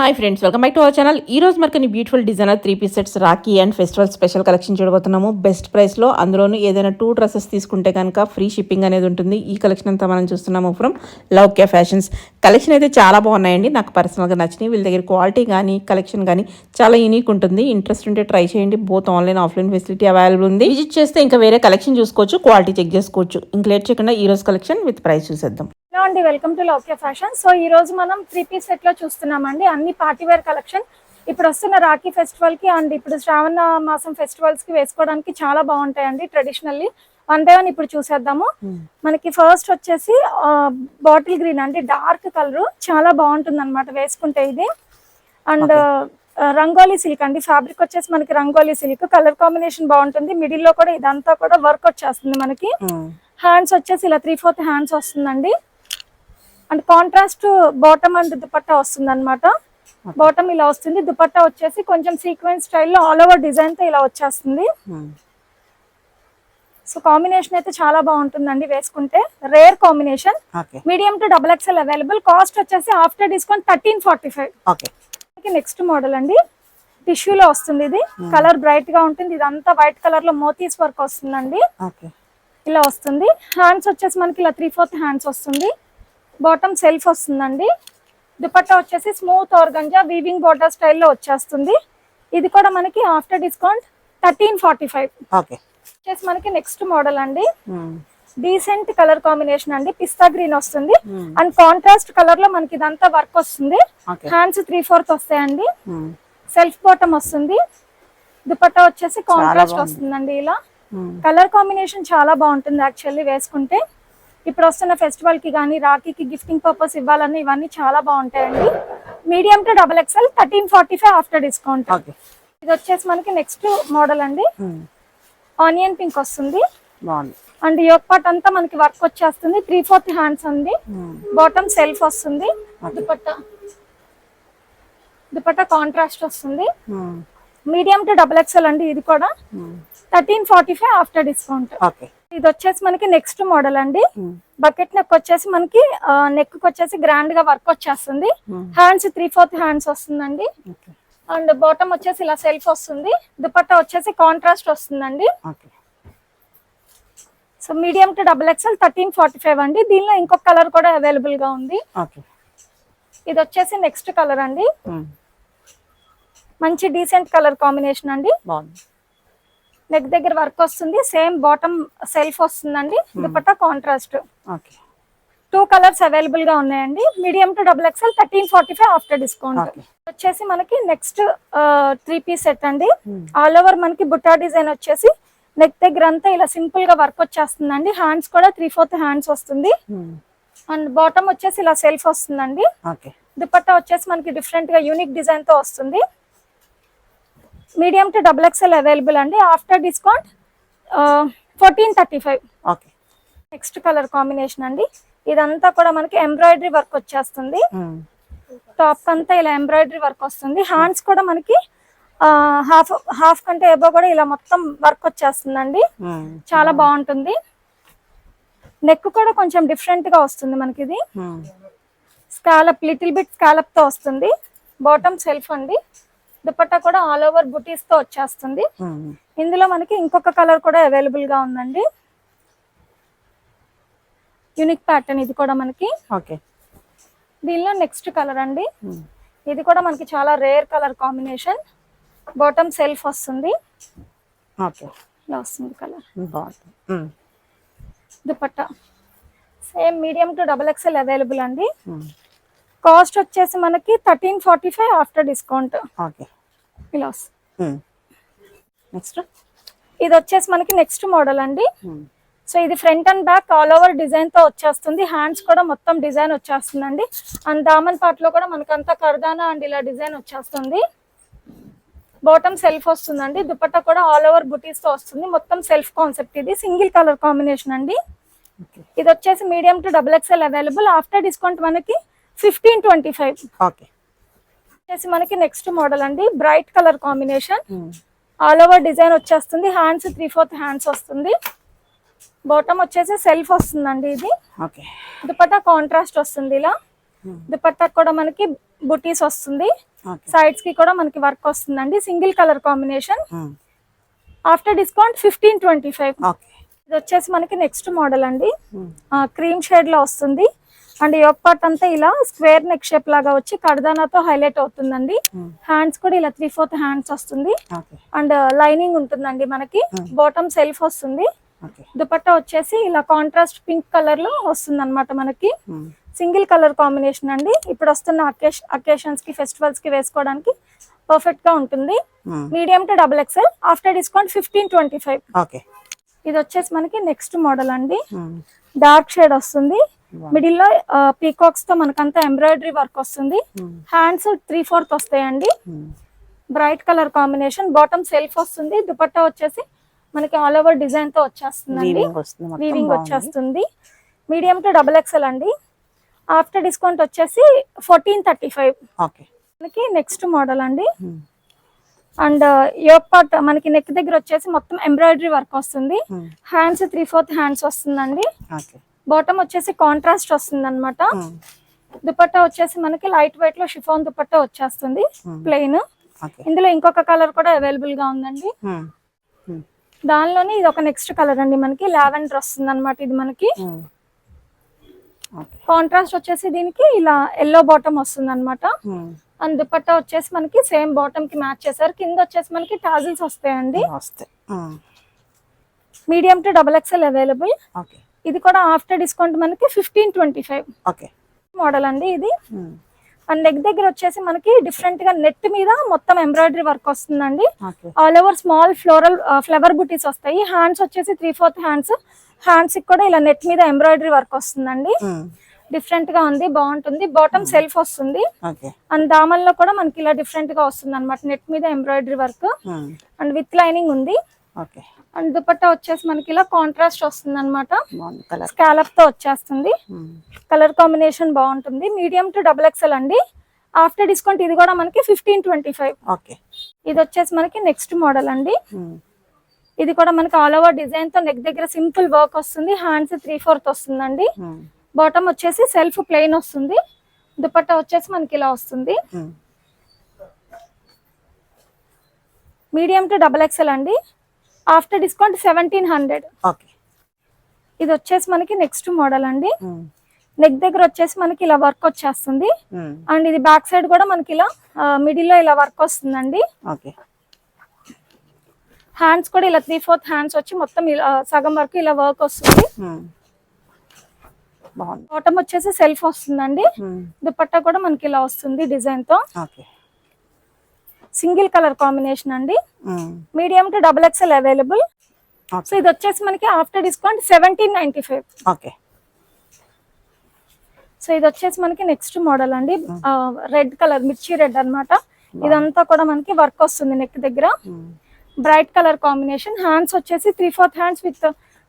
Hi friends welcome back to our channel ఈ రోజు మనకి beautiful designer three piece sets Rakhi and festival special collection చూడబోతున్నాము. Best ప్రైస్లో అందులోనూ ఏదైనా టూ డ్రెస్సెస్ తీసుకుంటే కనుక ఫ్రీ షిప్పింగ్ అనేది ఉంటుంది. ఈ కలెక్షన్ అంతా మనం చూస్తున్నాము from love K fashions collection అయితే చాలా బాగున్నాయండి. నాకు పర్సనల్గా నచ్చినాయి వీళ్ళ దగ్గర క్వాలిటీ కానీ కలెక్షన్ కానీ చాలా యూనిక్ ఉంటుంది. ఇంట్రెస్ట్ ఉంటే ట్రై చేయండి. Both online offline facility available ఉంది. విజిట్ చేస్తే ఇంకా వేరే కలెక్షన్ చూసుకోవచ్చు క్వాలిటీ చెక్ చేసుకోవచ్చు. ఇంక లేట్ చేయకుండా ఈ రోజు కలెక్షన్ విత్ ప్రైస్ చూసేద్దాం. హలో అండి వెల్కమ్ టు లోకే ఫ్యాషన్. సో ఈ రోజు మనం త్రీ పీస్ సెట్లో చూస్తున్నామండి. అన్ని పార్టీ వేర్ కలెక్షన్ ఇప్పుడు వస్తున్న రాఖీ ఫెస్టివల్కి అండ్ ఇప్పుడు శ్రావణ మాసం ఫెస్టివల్స్కి వేసుకోవడానికి చాలా బాగుంటాయండి ట్రెడిషనల్లీ వన్ బై వన్ ఇప్పుడు చూసేద్దాము. మనకి ఫస్ట్ వచ్చేసి బాటిల్ గ్రీన్ అంటే డార్క్ కలర్ చాలా బాగుంటుంది అనమాట వేసుకుంటే ఇది. అండ్ రంగోలీ సిల్క్ అండి. ఫ్యాబ్రిక్ వచ్చేసి మనకి రంగోలీ సిల్క్ కలర్ కాంబినేషన్ బాగుంటుంది. మిడిల్లో కూడా ఇదంతా కూడా వర్క్ వచ్చేస్తుంది మనకి. హ్యాండ్స్ వచ్చేసి ఇలా త్రీ ఫోర్త్ హ్యాండ్స్ వస్తుందండి. And contrast bottom and dupatta వస్తుంది అనమాట బాటమ్ ఇలా వస్తుంది. దుపట్టా వచ్చేసి కొంచెం సీక్వెన్స్ స్టైల్లో ఆల్ ఓవర్ డిజైన్తో ఇలా వచ్చేస్తుంది. సో కాంబినేషన్ అయితే చాలా బాగుంటుందండి వేసుకుంటే. Rare combination medium to double XL available cost వచ్చేసి after discount thirteen forty five next model అండి. టిష్యూలో వస్తుంది ఇది. కలర్ బ్రైట్గా ఉంటుంది. ఇదంతా వైట్ కలర్లో మోతీస్ వర్క్ వస్తుందండి. ఇలా వస్తుంది. హ్యాండ్స్ వచ్చేసి మనకి ఇలా త్రీ ఫోర్త్ హ్యాండ్స్ వస్తుంది. బాటమ్ సెల్ఫ్ వస్తుందండి. దుపట్టా వచ్చేసి స్మూత్ ఆర్గంజా వీవింగ్ బోర్డర్ స్టైల్లో వచ్చేస్తుంది. ఇది కూడా మనకి after discount thirteen forty five. వచ్చేసి మనకి నెక్స్ట్ మోడల్ అండి. డీసెంట్ కలర్ కాంబినేషన్ అండి. పిస్తా గ్రీన్ వస్తుంది. అండ్ కాంట్రాస్ట్ కలర్లో మనకి ఇదంతా వర్క్ వస్తుంది. హ్యాండ్స్ త్రీ ఫోర్త్ వస్తాయండి. సెల్ఫ్ బాటమ్ వస్తుంది. దుపట్టా వచ్చేసి కాంట్రాస్ట్ వస్తుందండి ఇలా. కలర్ కాంబినేషన్ చాలా బాగుంటుంది యాక్చువల్లీ వేసుకుంటే. ఇప్పుడు వస్తున్న ఫెస్టివల్కి కానీ రాఖీకి గిఫ్టింగ్ పర్పస్ ఇవ్వాలని ఇవన్నీ చాలా బాగుంటాయండి. Medium to double XL thirteen forty five after discount ఇది వచ్చేసి మనకి నెక్స్ట్ మోడల్ అండి. ఆనియన్ పింక్ వస్తుంది. అండ్ యోక్ పార్ట్ అంతా మనకి వర్క్ వచ్చేస్తుంది. త్రీ ఫోర్త్ హ్యాండ్స్ ఉంది బాటమ్ సెల్ఫ్ వస్తుంది. దుపట్టా. దుపట్టా కాంట్రాస్ట్ వస్తుంది. మీడియం టు డబుల్ ఎక్స్ఎల్ అండి ఇది కూడా. Thirteen forty five after discount. Okay. ఇది వచ్చేసి మనకి నెక్స్ట్ మోడల్ అండి. బకెట్ నెక్ వచ్చేసి మనకి నెక్ వచ్చేసి గ్రాండ్గా వర్క్ వచ్చేస్తుంది. హ్యాండ్స్ త్రీ ఫోర్త్ హ్యాండ్స్ వస్తుందండి. అండ్ బాటమ్ వచ్చేసి ఇలా సెల్ఫ్ వస్తుంది. దుపట్టా వచ్చేసి కాంట్రాస్ట్ వస్తుందండి. So medium to double XL thirteen forty five అండి. దీనిలో ఇంకొక కలర్ కూడా అవైలబుల్గా ఉంది. ఇది వచ్చేసి నెక్స్ట్ కలర్ అండి. మంచి డీసెంట్ కలర్ కాంబినేషన్ అండి. బాగుంది. నెక్ దగ్గర వర్క్ వస్తుంది. సేమ్ బాటమ్ సెల్ఫ్ వస్తుందండి. Dupatta contrast okay two colours అవైలబుల్గా ఉన్నాయండి. Medium to double XL thirteen forty five after discount వచ్చేసి మనకి నెక్స్ట్ త్రీ పీస్ సెట్ అండి. ఆల్ ఓవర్ మనకి బుట్టా డిజైన్ వచ్చేసి నెక్ దగ్గర అంతా ఇలా సింపుల్గా వర్క్ వచ్చేస్తుందండి. హ్యాండ్స్ కూడా త్రీ ఫోర్త్ హ్యాండ్స్ వస్తుంది అండ్ బాటమ్ వచ్చేసి ఇలా సెల్ఫ్ వస్తుందండి. దుపట్టా వచ్చేసి మనకి డిఫరెంట్గా యూనిక్ డిజైన్తో వస్తుంది. Medium to double XL available అండి. After discount fourteen thirty five okay. Next colour combination అండి. ఇదంతా కూడా మనకి ఎంబ్రాయిడరీ వర్క్ వచ్చేస్తుంది. టాప్ అంతా ఇలా ఎంబ్రాయిడరీ వర్క్ వస్తుంది. హ్యాండ్స్ కూడా మనకి హాఫ్ హాఫ్ కంటే ఎబో కూడా ఇలా మొత్తం వర్క్ వచ్చేస్తుందండి. చాలా బాగుంటుంది. నెక్ కూడా కొంచెం డిఫరెంట్గా వస్తుంది మనకి ఇది. స్కాలప్ లిటిల్ బిట్ స్కాలప్తో వస్తుంది. బాటమ్ సెల్ఫ్ అండి. దుపట్టా కూడా ఆల్ ఓవర్ బుటీస్తో వచ్చేస్తుంది. ఇందులో మనకి ఇంకొక కలర్ కూడా అవైలబుల్గా ఉందండి. యూనిక్ ప్యాటర్న్ ఇది కూడా మనకి. ఓకే. దీనిలో నెక్స్ట్ కలర్ అండి. ఇది కూడా మనకి చాలా rare colour combination. Bottom self వస్తుంది. ఓకే. ఇలా వస్తుంది colour. Dupatta. Same medium to double XL available అండి. కాస్ట్ వచ్చేసి మనకి thirteen forty five after discount. Okay. ఇలా వస్తుంది నెక్స్ట్. ఇది వచ్చేసి మనకి నెక్స్ట్ మోడల్ అండి. సో ఇది front and back all over డిజైన్తో వచ్చేస్తుంది. హ్యాండ్స్ కూడా మొత్తం డిజైన్ వచ్చేస్తుందండి. అండ్ దామన్ పార్ట్లో కూడా మనకంతా కర్దానా అండ్ ఇలా డిజైన్ వచ్చేస్తుంది. బాటమ్ సెల్ఫ్ వస్తుందండి. దుపట్టా కూడా ఆల్ ఓవర్ బుటీస్తో వస్తుంది. మొత్తం సెల్ఫ్ కాన్సెప్ట్ ఇది. సింగిల్ కలర్ కాంబినేషన్ అండి. ఇది వచ్చేసి medium to double XL available. After discount మనకి ఫిఫ్టీన్ ట్వంటీ ఫైవ్. ఓకే. వచ్చేసి మనకి నెక్స్ట్ మోడల్ అండి. Bright colour combination all over design వచ్చేస్తుంది. హ్యాండ్స్ త్రీ ఫోర్త్ హ్యాండ్స్ వస్తుంది. బాటమ్ వచ్చేసి సెల్ఫ్ వస్తుందండి ఇది. ఓకే. దుపట్టా కాంట్రాస్ట్ వస్తుంది ఇలా. దుపట్టా కూడా మనకి బుటీస్ వస్తుంది. సైడ్స్కి కూడా మనకి వర్క్ వస్తుందండి. Single colour combination. After discount fifteen twenty five okay. ఇది వచ్చేసి మనకి నెక్స్ట్ మోడల్ అండి. క్రీమ్ షేడ్లో వస్తుంది. అండ్ యోక్ పార్ట్ అంతా ఇలా స్క్వేర్ నెక్ షేప్ లాగా వచ్చి కడదానాతో హైలైట్ అవుతుందండి. Hmm. హ్యాండ్స్ కూడా ఇలా త్రీ ఫోర్త్ హ్యాండ్స్ వస్తుంది. అండ్ లైనింగ్ ఉంటుందండి మనకి. బాటమ్ సెల్ఫ్ వస్తుంది. దుపట్టా వచ్చేసి ఇలా కాంట్రాస్ట్ పింక్ కలర్లో వస్తుంది అనమాట మనకి. సింగిల్ కలర్ కాంబినేషన్ అండి. ఇప్పుడు వస్తున్న అకేషన్స్కి ఫెస్టివల్స్కి వేసుకోవడానికి పర్ఫెక్ట్గా ఉంటుంది. Medium to double XL after discount fifteen twenty five ఇది వచ్చేసి మనకి నెక్స్ట్ మోడల్ అండి. డార్క్ షేడ్ వస్తుంది. మిడిల్లో పీకాక్స్తో మనకంతా ఎంబ్రాయిడరీ వర్క్ వస్తుంది. ఉమ్. హ్యాండ్స్ త్రీ ఫోర్త్ వస్తాయండి. ఉమ్. Bright colour combination. Bottom self వస్తుంది. దుపట్టా వచ్చేసి మనకి ఆల్ ఓవర్ డిజైన్తో వచ్చేస్తుందండి వీవింగ్. వచ్చేస్తుంది. మీడియం టు డబుల్ ఎక్స్ఎల్ అండి. ఆఫ్టర్ డిస్కౌంట్ వచ్చేసి ఫోర్టీన్ థర్టీ ఫైవ్ ఓకే మనకి నెక్స్ట్ మోడల్ అండి. ఉమ్. అండ్ యోక్ పార్ట్ మనకి నెక్ దగ్గర వచ్చేసి మొత్తం ఎంబ్రాయిడరీ వర్క్ వస్తుంది. హ్యాండ్స్ త్రీ ఫోర్త్ హ్యాండ్స్ వస్తుందండి. బాటమ్ వచ్చేసి కాంట్రాస్ట్ వస్తుంది అనమాట. దుపట్టా వచ్చేసి మనకి లైట్ వెయిట్లో షిఫాన్ దుపట్టా వచ్చేస్తుంది. ప్లెయిన్. ఇందులో ఇంకొక కలర్ కూడా అవైలబుల్గా ఉందండి. దానిలోనే ఇది ఒక నెక్స్ట్ కలర్ అండి మనకి లావెండర్ వస్తుంది అనమాట ఇది మనకి. కాంట్రాస్ట్ వచ్చేసి దీనికి ఇలా ఎల్లో బాటమ్ వస్తుంది అనమాట. అండ్ దుపట్టా వచ్చేసి మనకి సేమ్ బాటమ్కి మ్యాచ్ చేశారు. కింద వచ్చేసి మనకి టాజిల్స్ వస్తాయండి. Medium to double XL available. Okay. ఇది కూడా ఆఫ్టర్ డిస్కౌంట్ మనకి fifteen twenty five okay. Model అండి ఇది. అండ్ నెక్ దగ్గర వచ్చేసి మనకి డిఫరెంట్గా నెట్ మీద మొత్తం ఎంబ్రాయిడరీ వర్క్ వస్తుందండి. All over small floral flower బుటీస్ వస్తాయి. హ్యాండ్స్ వచ్చేసి త్రీ ఫోర్త్ హ్యాండ్స్ హ్యాండ్స్కి కూడా ఇలా నెట్ మీద ఎంబ్రాయిడరీ వర్క్ వస్తుందండి. డిఫరెంట్గా ఉంది బాగుంటుంది. బాటమ్ సెల్ఫ్ వస్తుంది. ఓకే అండ్ దామన్లో కూడా మనకి ఇలా డిఫరెంట్గా వస్తుంది అనమాట నెట్ మీద embroidery work. And with lining ఉంది. ఓకే. అండ్ దుపట్టా వచ్చేసి మనకి ఇలా కాంట్రాస్ట్ వస్తుంది అనమాట స్కాలప్తో వచ్చేస్తుంది. కలర్ కాంబినేషన్ బాగుంటుంది. మీడియం టు డబుల్ ఎక్స్ఎల్ అండి. ఆఫ్టర్ డిస్కౌంట్ ఇది కూడా మనకి ఫిఫ్టీన్ ట్వంటీ ఫైవ్ ఓకే. ఇది వచ్చేసి మనకి నెక్స్ట్ మోడల్ అండి. ఉమ్. ఇది కూడా మనకి ఆల్ ఓవర్ డిజైన్తో నెక్ దగ్గర సింపుల్ వర్క్ వస్తుంది. హ్యాండ్స్ త్రీ ఫోర్త్ వస్తుందండి. బాటమ్ వచ్చేసి సెల్ఫ్ ప్లెయిన్ వస్తుంది. దుపట్టా వచ్చేసి మనకి ఇలా వస్తుంది. మీడియం టు డబల్ ఎక్స్ఎల్ అండి. After discount seventeen hundred. Okay. ఇది వచ్చేసి మనకి నెక్స్ట్ మోడల్ అండి. నెక్ దగ్గర వచ్చేసి మనకి ఇలా వర్క్ వచ్చేస్తుంది. అండ్ ఇది బ్యాక్ సైడ్ కూడా మనకి ఇలా మిడిల్లో ఇలా వర్క్ వస్తుందండి. హ్యాండ్స్ కూడా ఇలా త్రీ ఫోర్త్ హ్యాండ్స్ వచ్చి మొత్తం ఇలా సగం వరకు ఇలా వర్క్ వస్తుంది. బాటమ్ వచ్చేసి సెల్ఫ్ వస్తుందండి. దుపట్టా కూడా మనకి ఇలా వస్తుంది డిజైన్తో సింగిల్ కలర్ కాంబినేషన్ అండి. Medium to double XL available. So ఇది వచ్చేసి మనకి after discount seventeen ninety five. Okay. So ఇది వచ్చేసి మనకి నెక్స్ట్ మోడల్ అండి. రెడ్ కలర్ మిర్చి రెడ్ అన్నమాట. ఇదంతా కూడా మనకి వర్క్ వస్తుంది నెక్ దగ్గర. Bright colour combination. హ్యాండ్స్ వచ్చేసి త్రీ ఫోర్త్ హ్యాండ్స్ విత్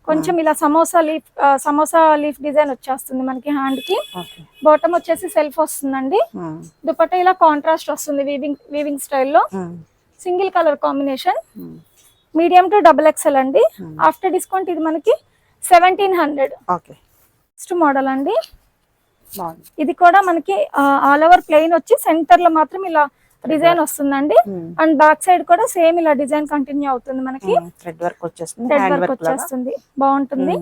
కొంచెం ఇలా samosa leaf samosa leaf design వచ్చేస్తుంది మనకి హ్యాండ్కి. బాటమ్ వచ్చేసి సెల్ఫ్ వస్తుందండి. దుపట్టా ఇలా కాంట్రాస్ట్ వస్తుంది వీవింగ్ వీవింగ్ స్టైల్లో. Single colour combination. Medium to double XL అండి. ఆఫ్టర్ డిస్కౌంట్ ఇది మనకి seventeen hundred okay. Next model అండి. ఇది కూడా మనకి ఆల్ ఓవర్ ప్లెయిన్ వచ్చి సెంటర్లో మాత్రం ఇలా డిజైన్ వస్తుందండి ఉమ్. అండ్ బ్యాక్ సైడ్ కూడా సేమ్ ఇలా డిజైన్ కంటిన్యూ అవుతుంది మనకి థ్రెడ్ వర్క్ వచ్చేస్తుంది థ్రెడ్ వర్క్ వచ్చేస్తుంది బాగుంటుంది.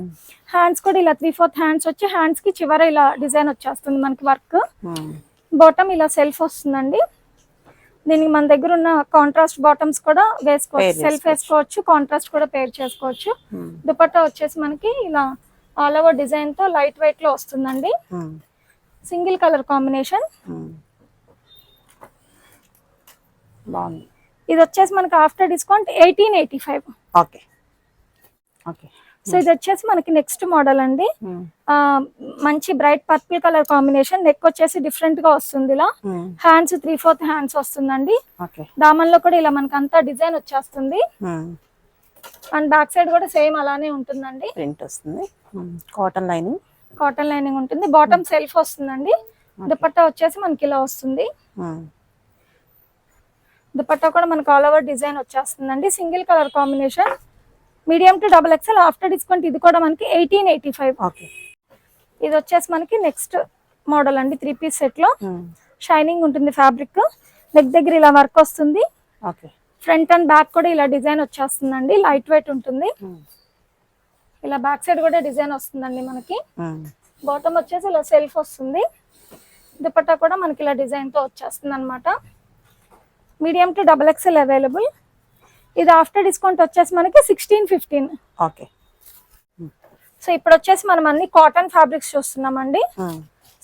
హ్యాండ్స్ కూడా ఇలా త్రీ ఫోర్త్ హ్యాండ్స్ వచ్చి హ్యాండ్స్కి చివర ఇలా డిజైన్ వచ్చేస్తుంది మనకి వర్క్. బాటమ్ ఇలా సెల్ఫ్ వస్తుందండి దీనికి మన దగ్గర ఉన్న కాంట్రాస్ట్ బాటమ్స్ కూడా వేసుకోవచ్చు సెల్ఫ్ వేసుకోవచ్చు కాంట్రాస్ట్ కూడా పేర్ చేసుకోవచ్చు. దుపట్టా వచ్చేసి మనకి ఇలా ఆల్ ఓవర్ డిజైన్తో లైట్ వెయిట్లో వస్తుందండి. Single colour combination. బాగుంది. ఇది వచ్చేసి మనకి after discount eighteen eighty five. Okay. Okay. So ఇది వచ్చేసి మనకి నెక్స్ట్ మోడల్ అండి. ఆ, మంచి bright purple colour combination. Neck వచ్చేసి డిఫరెంట్గా వస్తుంది ఇలా. హ్యాండ్స్ త్రీ ఫోర్త్ హ్యాండ్స్ వస్తుందండి. దామన్లో కూడా ఇలా మనకి అంతా డిజైన్ వచ్చేస్తుంది. ఉమ్. అండ్ బ్యాక్ సైడ్ కూడా సేమ్ అలానే ఉంటుందండి. ప్రింట్ వస్తుంది. కాటన్ లైనింగ్ కాటన్ లైనింగ్ ఉంటుంది. బాటమ్ సెల్ఫ్ వస్తుందండి. దుపట్టా వచ్చేసి మనకి ఇలా వస్తుంది. దుపట్టా కూడా మనకి ఆల్ ఓవర్ డిజైన్ వచ్చేస్తుందండి. Single colour combination medium to double XL after discount ఇది కూడా మనకి ఎయిటీన్ ఎయిటీ ఫైవ్ ఓకే ఇది వచ్చేసి మనకి నెక్స్ట్ మోడల్ అండి త్రీ పీస్ సెట్లో. షైనింగ్ ఉంటుంది ఫ్యాబ్రిక్ నెక్ దగ్గర ఇలా వర్క్ వస్తుంది. ఓకే ఫ్రంట్ అండ్ బ్యాక్ కూడా ఇలా డిజైన్ వచ్చేస్తుందండి. లైట్ వెయిట్ ఉంటుంది. ఇలా బ్యాక్ సైడ్ కూడా డిజైన్ వస్తుందండి మనకి. బాటమ్ వచ్చేసి ఇలా సెల్ఫ్ వస్తుంది. దుపట్టా కూడా మనకి ఇలా డిజైన్తో వచ్చేస్తుంది అనమాట medium to double XL available. ఇది ఆఫ్టర్ డిస్కౌంట్ వచ్చేసి మనకి సిక్స్టీన్ ఫిఫ్టీన్. ఓకే. సో ఇప్పుడు వచ్చేసి మనం అన్ని కాటన్ ఫ్యాబ్రిక్స్ చూస్తున్నామండి.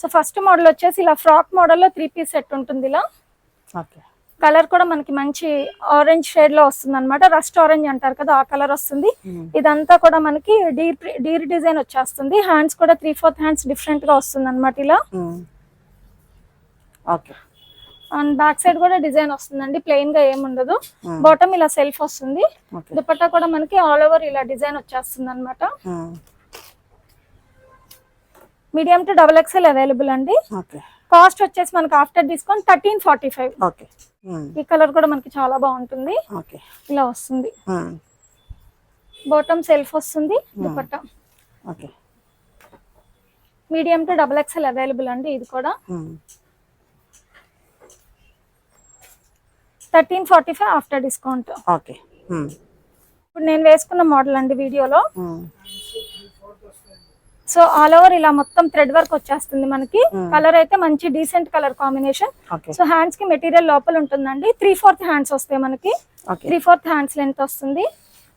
సో ఫస్ట్ మోడల్ వచ్చేసి ఇలా ఫ్రాక్ మోడల్లో త్రీ పీస్ సెట్ ఉంటుంది ఇలా. ఓకే. కలర్ కూడా మనకి మంచి ఆరెంజ్ షేడ్లో వస్తుంది అనమాట రస్ట్ ఆరెంజ్ అంటారు కదా ఆ కలర్ వస్తుంది. ఇదంతా కూడా మనకి డీర్ డీర్ డిజైన్ వచ్చేస్తుంది. హ్యాండ్స్ కూడా త్రీ ఫోర్త్ హ్యాండ్స్ డిఫరెంట్గా వస్తుంది అనమాట ఇలా ఓకే. అండ్ బ్యాక్ సైడ్ కూడా డిజైన్ వస్తుందండి ప్లెయిన్గా ఏమి ఉండదు. బాటమ్ ఇలా సెల్ఫ్ వస్తుంది. దుపట్టా కూడా మనకి ఆల్ ఓవర్ ఇలా డిజైన్ వచ్చేస్తుంది అనమాట medium to double XL available అండి. కాస్ట్ వచ్చేసి మనకి after discount thirteen forty five okay ఈ కలర్ కూడా మనకి చాలా బాగుంటుంది. ఓకే. ఇలా వస్తుంది. బాటమ్ సెల్ఫ్ వస్తుంది dupatta. Okay. Medium to double XL available అండి ఇది కూడా. Thirteen forty five after discount. Okay. ఇప్పుడు నేను వేసుకున్న మోడల్ అండి వీడియోలో. సో ఆల్ ఓవర్ ఇలా మొత్తం థ్రెడ్ వర్క్ వచ్చేస్తుంది మనకి. కలర్ అయితే మంచి డీసెంట్ కలర్ కాంబినేషన్ సో హ్యాండ్స్కి మెటీరియల్ లోపల ఉంటుందండి. త్రీ ఫోర్త్ హ్యాండ్స్ వస్తాయి మనకి. త్రీ ఫోర్త్ హ్యాండ్స్ లెంత్ వస్తుంది.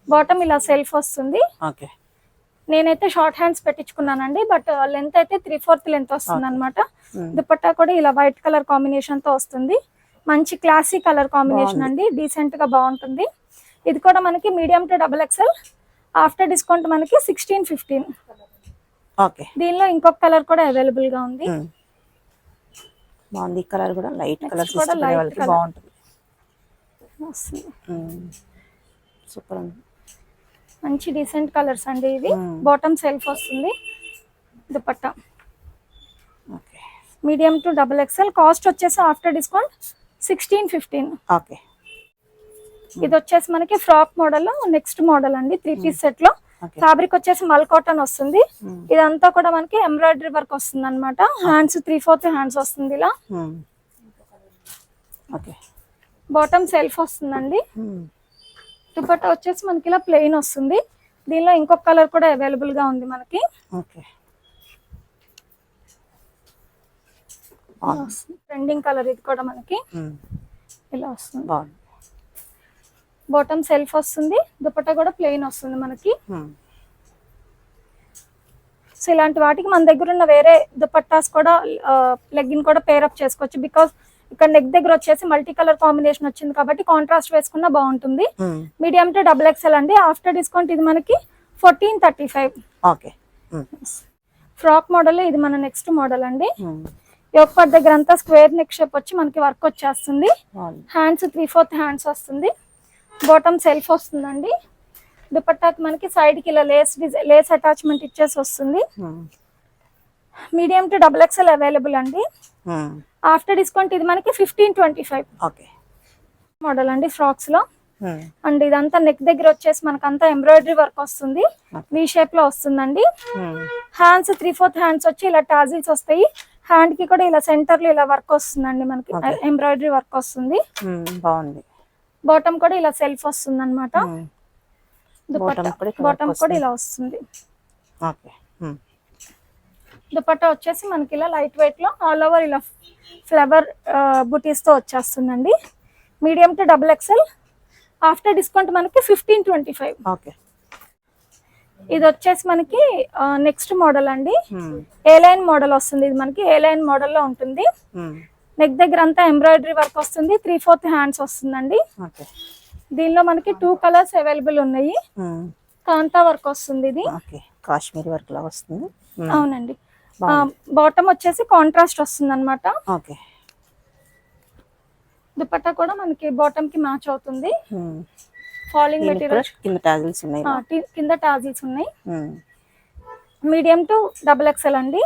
బాటమ్ ఇలా సెల్ఫ్ వస్తుంది. ఓకే. నేనైతే షార్ట్ హ్యాండ్స్ పెట్టించుకున్నానండి బట్ లెంత్ అయితే త్రీ ఫోర్త్ లెంత్ వస్తుంది అనమాట దుపట్టా కూడా ఇలా వైట్ కలర్ కాంబినేషన్తో వస్తుంది. మంచి క్లాసీ కలర్ కాంబినేషన్ అండి. డీసెంట్గా బాగుంటుంది. ఇది కూడా మనకి medium to double XL. After discount మనకి సిక్స్టీన్ ఫిఫ్టీన్ ఓకే. దీనిలో ఇంకొక కలర్ కూడా అవైలబుల్గా ఉంది. బాగుంది. కలర్ కూడా లైట్ కలర్ కూడా. బాగుంటుంది. సూపర్ ఉంది. మంచి డీసెంట్ కలర్స్ అండి ఇవి. Hmm. బాటమ్ సెల్ఫ్ వస్తుంది. Dupatta. Okay. Medium to double XL cost వచ్చేసి after discount sixteen fifteen. Okay. ఇది వచ్చేసి మనకి ఫ్రాక్ మోడల్ నెక్స్ట్ మోడల్ అండి త్రీ పీస్ సెట్లో ఫ్యాబ్రిక్ వచ్చేసి మల్ కాటన్ వస్తుంది. ఇదంతా కూడా మనకి ఎంబ్రాయిడరీ వర్క్ వస్తుంది అనమాట హ్యాండ్స్ త్రీ ఫోర్త్ హ్యాండ్స్ వస్తుంది ఇలా. ఓకే బాటమ్ సెల్ఫ్ వస్తుందండి. దుపట్టా వచ్చేసి మనకి ఇలా ప్లెయిన్ వస్తుంది. దీనిలో ఇంకొక కలర్ కూడా అవైలబుల్గా ఉంది మనకి. ఓకే ట్రెండింగ్ కలర్ ఇది కూడా మనకి ఇలా వస్తుంది. బాగుంది. బాటమ్ సెల్ఫ్ వస్తుంది దుపట్టా కూడా ప్లెయిన్ వస్తుంది మనకి. సో ఇలాంటి వాటికి మన దగ్గర ఉన్న వేరే దుపట్టాస్ కూడా లెగ్గిన్ కూడా పేరప్ చేసుకోవచ్చు. బికాస్ ఇక్కడ నెక్ దగ్గర వచ్చేసి మల్టీ కలర్ కాంబినేషన్ వచ్చింది కాబట్టి కాంట్రాస్ట్ వేసుకున్నా బాగుంటుంది. మీడియం టు డబుల్ ఎక్స్ఎల్ అండి. ఆఫ్టర్ డిస్కౌంట్ ఇది మనకి fourteen thirty five okay frock model ఇది మన నెక్స్ట్ మోడల్ అండి. యోగపాట్ దగ్గర అంతా స్క్వేర్ నెక్ షేప్ వచ్చి మనకి వర్క్ వచ్చేస్తుంది. హ్యాండ్స్ త్రీ ఫోర్త్ హ్యాండ్స్ వస్తుంది. బాటమ్ సెల్ఫ్ వస్తుందండి. దుపట్టాకి మనకి side కి ఇలా లేస్ డిజైన్ లేస్ అటాచ్మెంట్ ఇచ్చేసి వస్తుంది. Medium to double XL available అండి. ఆఫ్టర్ డిస్కౌంట్ ఇది మనకి fifteen twenty five. Okay. Model అండి ఫ్రాక్స్లో అండ్ ఇదంతా నెక్ దగ్గర వచ్చేసి మనకంతా ఎంబ్రాయిడరీ వర్క్ వస్తుంది. వీ షేప్లో వస్తుందండి. హ్యాండ్స్ త్రీ ఫోర్త్ హ్యాండ్స్ వచ్చి ఇలా టాజిల్స్ వస్తాయి. హ్యాండ్కి కూడా ఇలా సెంటర్లో ఇలా వర్క్ వస్తుందండి మనకి. ఎంబ్రాయిడరీ వర్క్ వస్తుంది. బాగుంది. బాటమ్ కూడా ఇలా సెల్ఫ్ వస్తుంది అనమాట బాటమ్ కూడా. ఇలా వస్తుంది. ఓకే దుపట్టా వచ్చేసి మనకి ఇలా లైట్ వెయిట్లో ఆల్ ఓవర్ ఇలా ఫ్లవర్ బుటీస్తో వచ్చేస్తుందండి. Medium to double XL after discount మనకి ఫిఫ్టీన్ ట్వంటీ ఫైవ్ ఓకే ఇది వచ్చేసి మనకి నెక్స్ట్ మోడల్ అండి. ఏ లైన్ మోడల్ వస్తుంది. ఇది మనకి ఏ లైన్ మోడల్లో ఉంటుంది. నెక్ దగ్గర అంతా ఎంబ్రాయిడరీ వర్క్ వస్తుంది. త్రీ ఫోర్త్ హ్యాండ్స్ వస్తుందండి. దీనిలో మనకి టూ కలర్స్ అవైలబుల్ ఉన్నాయి. కాంతా వర్క్ వస్తుంది ఇది. ఓకే కాశ్మీరీ వర్క్ లాగా వస్తుంది. అవునండి. బాటమ్ వచ్చేసి కాంట్రాస్ట్ వస్తుంది అనమాట ఓకే దుపట్టా కూడా మనకి బాటమ్కి మ్యాచ్ అవుతుంది. ఫాలింగ్ మెటీరియల్ కింద టాజిల్స్ ఉన్నాయి. కింద టాజిల్స్ ఉన్నాయి. మీడియం టు డబుల్ ఎక్స్ఎల్ అండి.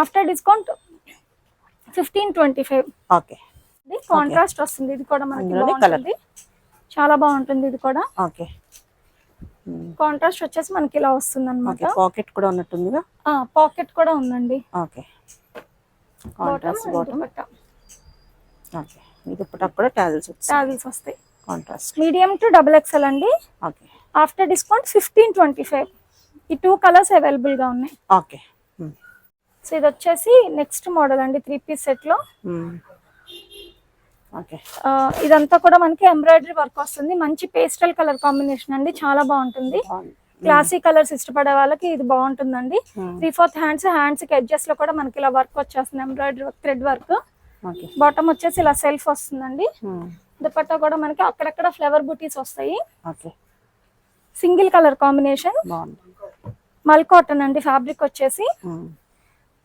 After discount fifteen twenty five okay. ఇది కాంట్రాస్ట్ వస్తుంది. ఇది కూడా మనకి బాగుంటుంది. చాలా బాగుంటుంది ఇది కూడా. ఓకే. కాంట్రాస్ట్ వచ్చేసి మనకి ఇలా వస్తుంది అనమాట పాకెట్ కూడా ఉన్నట్టుందిగా? పాకెట్ కూడా ఉందండి. ఓకే. Contrast bottom okay. ఇది కూడా వచ్చాయి టాజిల్స్ వస్తాయి. Contrast medium to double XL అండి. Okay after discount fifteen twenty five ఈ టూ కలర్స్ అవైలబుల్గా ఉన్నాయి. ఓకే. సో ఇది వచ్చేసి నెక్స్ట్ మోడల్ అండి త్రీ పీస్ సెట్లో ఉమ్. ఓకే ఇదంతా కూడా మనకి ఎంబ్రాయిడరీ వర్క్ వస్తుంది. మంచి పేస్టల్ కలర్ కాంబినేషన్ అండి. చాలా బాగుంటుంది. బాగుంది క్లాసీ కలర్స్ ఇష్టపడే వాళ్ళకి ఇది బాగుంటుందండి. Hmm. త్రీ ఫోర్త్ హ్యాండ్స్ హ్యాండ్స్కి ఎడ్జెస్లో కూడా మనకి ఇలా వర్క్ వచ్చేస్తుంది ఎంబ్రాయిడరీ థ్రెడ్ వర్క్ బాటమ్ వచ్చేసి ఇలా సెల్ఫ్ వస్తుందండి. దుపట్టా కూడా మనకి అక్కడక్కడ ఫ్లవర్ బూటీస్ వస్తాయి. Okay. Single colour combination mul cotton అండి ఫ్యాబ్రిక్ వచ్చేసి.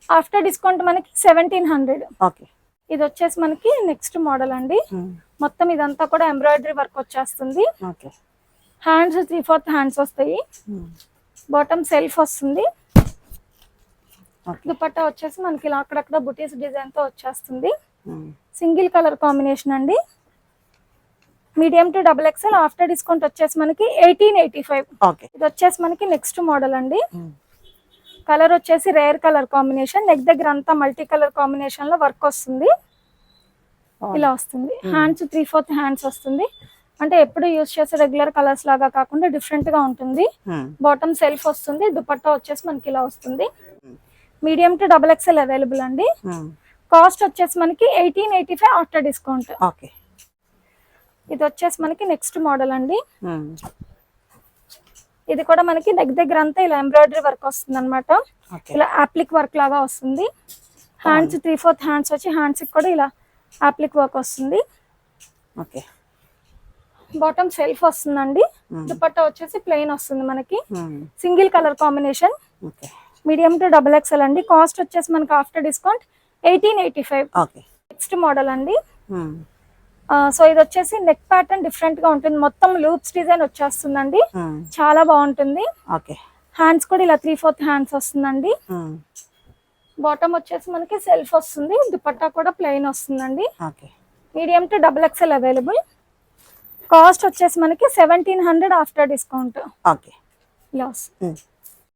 ఆఫ్టర్ డిస్కౌంట్ మనకి సెవెంటీన్ హండ్రెడ్ ఓకే. ఇది వచ్చేసి మనకి నెక్స్ట్ మోడల్ అండి. ఉమ్. మొత్తం ఇదంతా కూడా ఎంబ్రాయిడరీ వర్క్ వచ్చేస్తుంది. Okay. Hands three fourth hands వస్తాయి. బాటమ్ సెల్ఫ్ వస్తుంది. దుపట్టా వచ్చేసి మనకి ఇలా అక్కడక్కడ బుటీస్ డిజైన్తో వచ్చేస్తుంది. సింగిల్ కలర్ కాంబినేషన్ అండి. Medium to double XL after discount వచ్చేసి మనకి ఎయిటీన్ ఎయిటీ ఫైవ్. ఇది వచ్చేసి మనకి నెక్స్ట్ మోడల్ అండి. కలర్ వచ్చేసి రేర్ కలర్ కాంబినేషన్. నెక్ దగ్గర అంతా మల్టీ కలర్ కాంబినేషన్లో వర్క్ వస్తుంది. ఇలా వస్తుంది. హ్యాండ్స్ త్రీ ఫోర్త్ హ్యాండ్స్ వస్తుంది. అంటే ఎప్పుడు యూస్ చేసే రెగ్యులర్ కలర్స్ లాగా కాకుండా డిఫరెంట్గా ఉంటుంది. బాటమ్ సెల్ఫ్ వస్తుంది. దుపట్టా వచ్చేసి మనకి ఇలా వస్తుంది. Medium to double XL available అండి. కాస్ట్ వచ్చేసి మనకి eighteen eighty five after discount. Okay. ఇది వచ్చేసి మనకి నెక్స్ట్ మోడల్ అండి. ఉమ్. ఇది కూడా మనకి నెక్ దగ్గర అంతా ఇలా ఎంబ్రాయిడరీ వర్క్ వస్తుంది అనమాట ఇలా యాప్లిక్ వర్క్ లాగా వస్తుంది. హ్యాండ్స్ త్రీ ఫోర్త్ హ్యాండ్స్ వచ్చి హ్యాండ్స్ కూడా ఇలా యాప్లిక్ వర్క్ వస్తుంది. ఓకే బాటమ్ సెల్ఫ్ వస్తుందండి. Hmm. దుపట్టా వచ్చేసి ప్లెయిన్ వస్తుంది మనకి. Single colour combination medium to double XL అండి. కాస్ట్ వచ్చేసి మనకి after discount eighteen eighty five next model అండి. ఉమ్. సో ఇది వచ్చేసి నెక్ ప్యాటర్న్ డిఫరెంట్గా ఉంటుంది. మొత్తం లూప్స్ డిజైన్ వచ్చేస్తుందండి. చాలా బాగుంటుంది. ఓకే. హ్యాండ్స్ కూడా ఇలా త్రీ ఫోర్త్ హ్యాండ్స్ వస్తుందండి. బాటమ్ వచ్చేసి మనకి సెల్ఫ్ వస్తుంది. దుపట్టా కూడా ప్లెయిన్ వస్తుందండి. Okay. Medium to double XL available cost వచ్చేసి మనకి seventeen hundred after discount okay. Um.